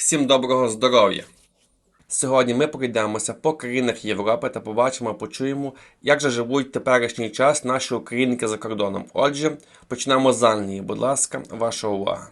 Всім доброго здоров'я! Сьогодні ми пройдемося по країнах Європи та побачимо, почуємо, як же живуть теперішній час наші українки за кордоном. Отже, почнемо з Англії. Будь ласка, ваша увага.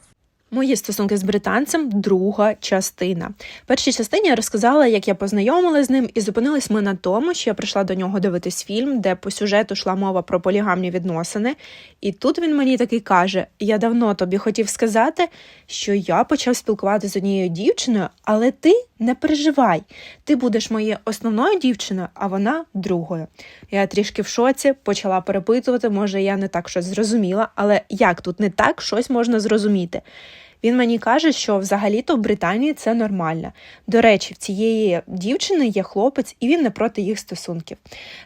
Мої стосунки з британцем друга частина. В першій частині я розказала, як я познайомилася з ним, і зупинились ми на тому, що я прийшла до нього дивитись фільм, де по сюжету йшла мова про полігамні відносини. І тут він мені такий каже: Я давно тобі хотів сказати, що я почав спілкуватися з однією дівчиною, але ти не переживай. Ти будеш моєю основною дівчиною, а вона другою. Я трішки в шоці, почала перепитувати, може, я не так щось зрозуміла, але як тут не так щось можна зрозуміти? Він мені каже, що взагалі-то в Британії це нормально. До речі, в цієї дівчини є хлопець, і він не проти їх стосунків.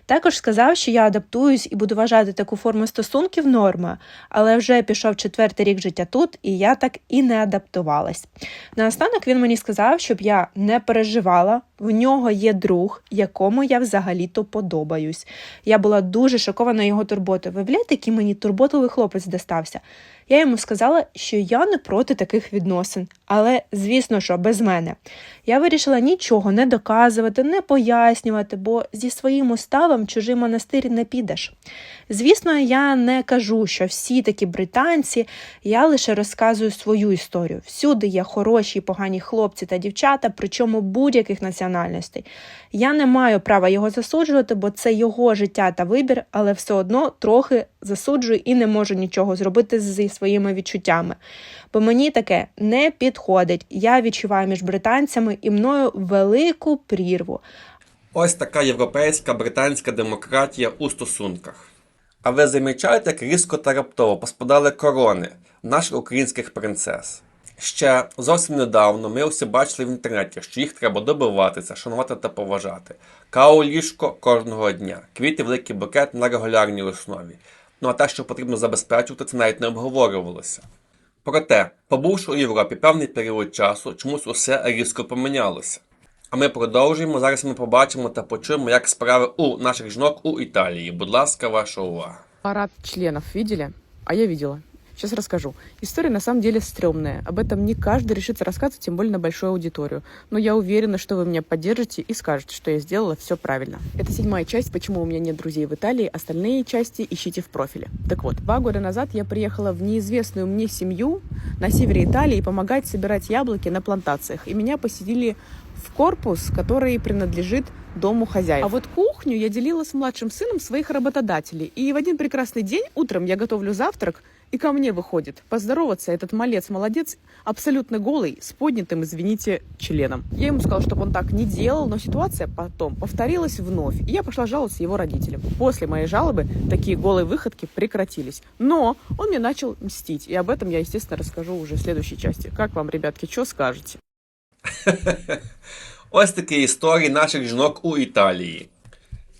Також сказав, що я адаптуюсь і буду вважати таку форму стосунків нормою, але вже пішов четвертий рік життя тут, і я так і не адаптувалась. Наостанок він мені сказав, щоб я не переживала. В нього є друг, якому я взагалі-то подобаюсь. Я була дуже шокована його турботою. Виявляєте, який мені турботливий хлопець достався. Я йому сказала, що я не проти таких відносин, але звісно, що без мене. Я вирішила нічого не доказувати, не пояснювати, бо зі своїм уставом чужий монастир не підеш. Звісно, я не кажу, що всі такі британці, я лише розказую свою історію. Всюди є хороші і погані хлопці та дівчата, причому будь-яких національностей. Я не маю права його засуджувати, бо це його життя та вибір, але все одно трохи засуджую і не можу нічого зробити зі своїми відчуттями. Бо мені таке не підходить. Я відчуваю між британцями і мною велику прірву. Ось така європейська британська демократія у стосунках. А ви замічаєте, як різко та раптово поспадали корони наших українських принцес? Ще зовсім недавно ми всі бачили в інтернеті, що їх треба добиватися, шанувати та поважати. Каву ліжко кожного дня, квіти великий букет на регулярній основі. Ну а те, що потрібно забезпечувати, це навіть не обговорювалося. Проте, побувши у Європі певний період часу, чомусь усе різко помінялося. А ми продовжуємо. Зараз ми побачимо та почуємо, як справи у наших жінок у Італії. Будь ласка, ваша увага. Парад членов видели? А я видела. Сейчас расскажу. История на самом деле стрёмная. Об этом не каждый решится рассказывать, тем более на большую аудиторию. Но я уверена, что вы меня поддержите и скажете, что я сделала все правильно. Это седьмая часть, почему у меня нет друзей в Италии. Остальные части ищите в профиле. Так вот, два года назад я приехала в неизвестную мне семью на севере Италии помогать собирать яблоки на плантациях. И меня поселили в корпус, который принадлежит дому хозяев. А вот кухню я делила с младшим сыном своих работодателей. И в один прекрасный день утром я готовлю завтрак, и ко мне выходит поздороваться этот малец-молодец, абсолютно голый, с поднятым, извините, членом. Я ему сказала, чтобы он так не делал, но ситуация потом повторилась вновь, и я пошла жаловаться его родителям. После моей жалобы такие голые выходки прекратились. Но он мне начал мстить, и об этом я, естественно, расскажу уже в следующей части. Как вам, ребятки, что скажете? Ось такі історії наших жінок у Італії.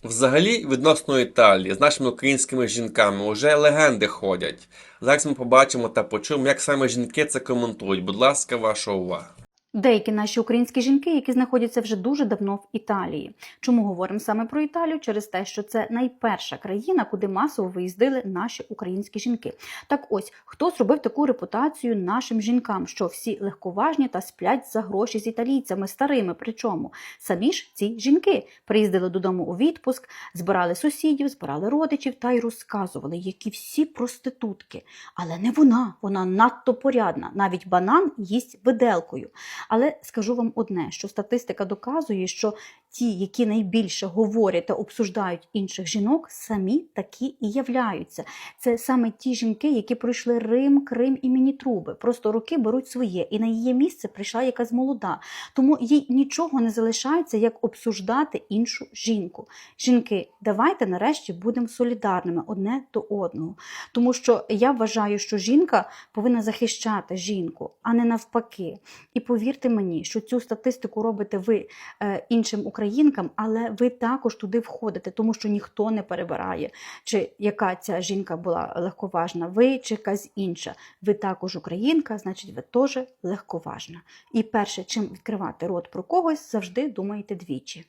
Взагалі, відносно Італії з нашими українськими жінками вже легенди ходять. Зараз ми побачимо та почуємо, як саме жінки це коментують. Будь ласка, ваша увага. Деякі наші українські жінки, які знаходяться вже дуже давно в Італії. Чому говоримо саме про Італію? Через те, що це найперша країна, куди масово виїздили наші українські жінки. Так ось хто зробив таку репутацію нашим жінкам, що всі легковажні та сплять за гроші з італійцями, старими. Причому самі ж ці жінки приїздили додому у відпуск, збирали сусідів, збирали родичів та й розказували, які всі проститутки. Але не вона, вона надто порядна. Навіть банан їсть виделкою. Але скажу вам одне, що статистика доказує, що ті, які найбільше говорять та обсуждають інших жінок, самі такі і являються. Це саме ті жінки, які пройшли Рим, Крим і мінітруби. Просто роки беруть своє, і на її місце прийшла якась молода. Тому їй нічого не залишається, як обсуждати іншу жінку. Жінки, давайте нарешті будемо солідарними одне до одного. Тому що я вважаю, що жінка повинна захищати жінку, а не навпаки. І повірте мені, що цю статистику робите ви е, іншим українкам, але ви також туди входите, тому що ніхто не перебирає, чи яка ця жінка була легковажна, ви чи якась інша. Ви також українка, значить, ви теж легковажна. І перше, чим відкривати рот про когось, завжди думайте двічі.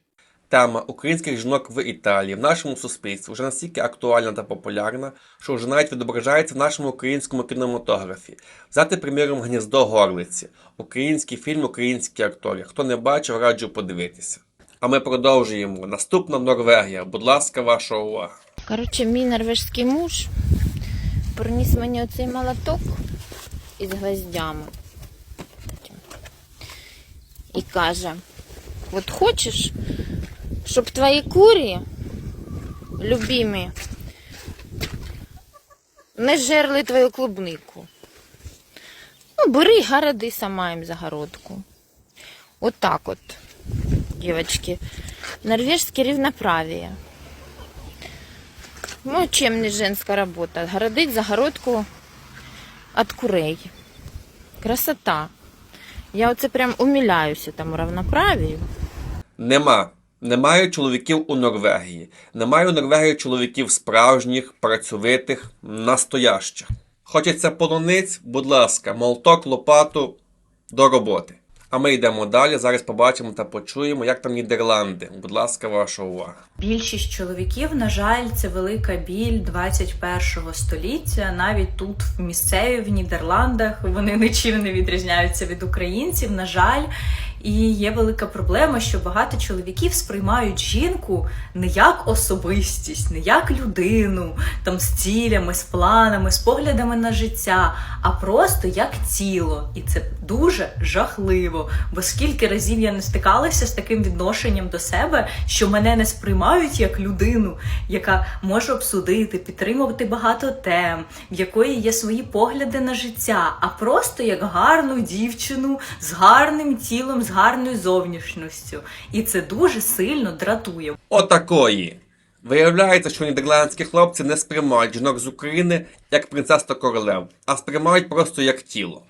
Тема українських жінок в Італії в нашому суспільстві вже настільки актуальна та популярна, що вже навіть відображається в нашому українському кінематографі. Взяти, приміром, гніздо горлиці, український фільм, українські актори. Хто не бачив, раджу подивитися. А ми продовжуємо. Наступна Норвегія. Будь ласка, ваша увага. Коротше, мій норвежський муж приніс мені оцей молоток із гвоздями. І каже: от хочеш, щоб твої курі, любимі, не жерли твою клубнику. Ну, бери городи сама їм загородку. От так от, дівчатки. Норвежське рівноправие. Ну, чем не женская работа? Городить загородку от курей. Красота. Я оце прям умиляюся тому равноправію. Нема. Немає чоловіків у Норвегії. Немає у Норвегії чоловіків справжніх, працьовитих, настоящих. Хочеться полуниць, будь ласка, молоток, лопату до роботи. А ми йдемо далі. Зараз побачимо та почуємо, як там Нідерланди. Будь ласка, ваша увага. Більшість чоловіків, на жаль, це велика біль 21 століття. Навіть тут, в місцеві, в Нідерландах, вони нічим не відрізняються від українців. На жаль, і є велика проблема, що багато чоловіків сприймають жінку не як особистість, не як людину, там з цілями, з планами, з поглядами на життя, а просто як тіло. І це дуже жахливо. Бо скільки разів я не стикалася з таким відношенням до себе, що мене не сприймають як людину, яка може обсудити, підтримувати багато тем, в якої є свої погляди на життя, а просто як гарну дівчину з гарним тілом, з гарною зовнішністю. І це дуже сильно дратує. Отакої. Виявляється, що нідерландські хлопці не сприймають жінок з України як принцес та королев, а сприймають просто як тіло.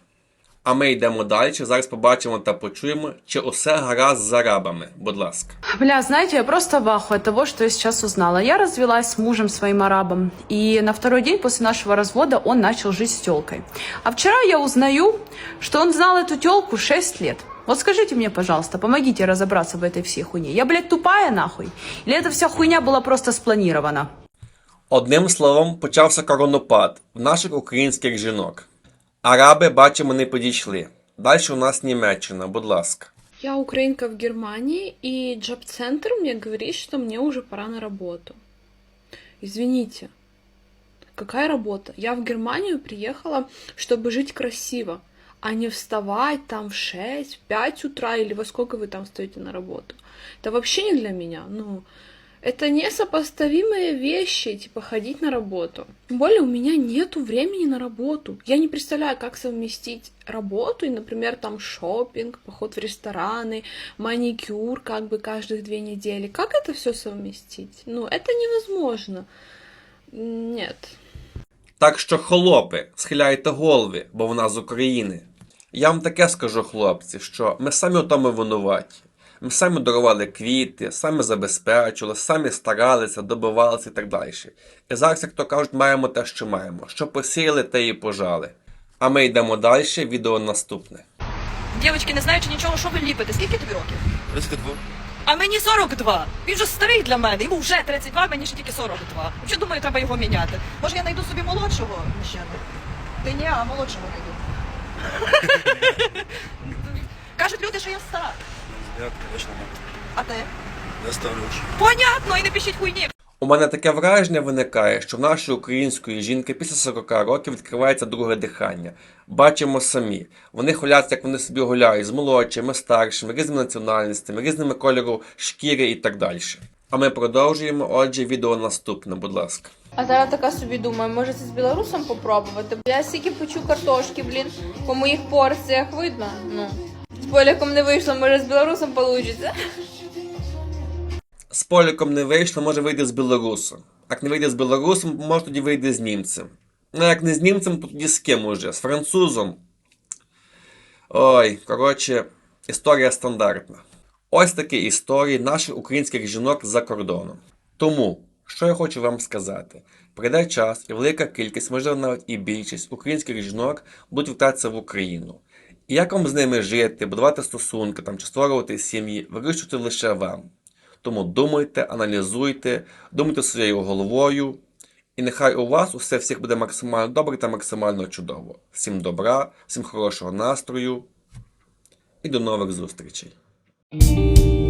А ми йдемо далі. Зараз побачимо та почуємо, чи усе гаразд з арабами. Будь ласка. Бля, знаете, я просто в ахуе от того, что я сейчас узнала. Я развелась с мужем своим арабом, и на второй день после нашего развода он начал жить с телкой. А вчера я узнаю, что он знал эту телку 6 лет. Вот скажите мне, пожалуйста, помогите разобраться в этой всей хуйне. Я, блядь, тупая нахуй? Или эта вся хуйня была просто спланирована? Одним словом, почався коронопад в наших українських жінок. Араби, бачимо, не підійшли. Далі у нас Німеччина, будь ласка. Я украинка в Германии, и джоб-центр мне говорит, что мне уже пора на работу. Извините, какая работа? Я в Германию приехала, чтобы жить красиво, а не вставать там в 6, в 5 утра или во сколько вы там стоите на работу. Это вообще не для меня. Ну, это несопоставимые вещи, типа ходить на работу. Тем более у меня нету времени на работу. Я не представляю, как совместить работу и, например, там шопинг, поход в рестораны, маникюр как бы каждых две недели. Как это все совместить? Ну, это невозможно. Нет. Так що, холопи, схиляйте голови, бо вона з України. Я вам таке скажу, хлопці, що ми самі у тому винуваті. Ми самі дарували квіти, самі забезпечували, самі старалися, добивалися і так далі. І зараз, як то кажуть, маємо те, що маємо. Що посіяли, те і пожали. А ми йдемо далі, відео наступне. Дівчатки, не знаючи нічого, що ви ліпите. Скільки тобі років? 32. А мені 42. Він же старий для мене. Йому вже 32, мені ще тільки 42. Взагалі, думаю, треба його міняти. Може, я знайду собі молодшого мужчину? Ти ні, а молодшого знайду. Кажуть люди, що я стара. Я, нет. А ти? Я ставлю Понятно, і не пишіть хуйні. У мене таке враження виникає, що в нашої української жінки після 40 років відкривається друге дихання. Бачимо самі. Вони хуляться, як вони собі гуляють з молодшими, старшими, різними національностями, різними кольору шкіри і так далі. А ми продовжуємо. Отже, відео наступне, будь ласка. А зараз така собі думаю, може це з білорусом попробувати. Бо Я стільки почу картошки, блін, по моїх порціях видно. Ну, з поляком не вийшло, може з білорусом вийде. З поліком не вийшло, може вийде з білорусом. Як не вийде з білорусом, може тоді вийде з німцем. Ну, як не з німцем, то тоді з ким уже? З французом. Ой, коротше, історія стандартна. Ось такі історії наших українських жінок за кордоном. Тому, що я хочу вам сказати, прийде час і велика кількість, можливо, навіть і більшість українських жінок будуть вертатися в Україну. І як вам з ними жити, будувати стосунки там, чи створювати сім'ї, вирішувати лише вам. Тому думайте, аналізуйте, думайте своєю головою. І нехай у вас усе всіх буде максимально добре та максимально чудово. Всім добра, всім хорошого настрою і до нових зустрічей. Música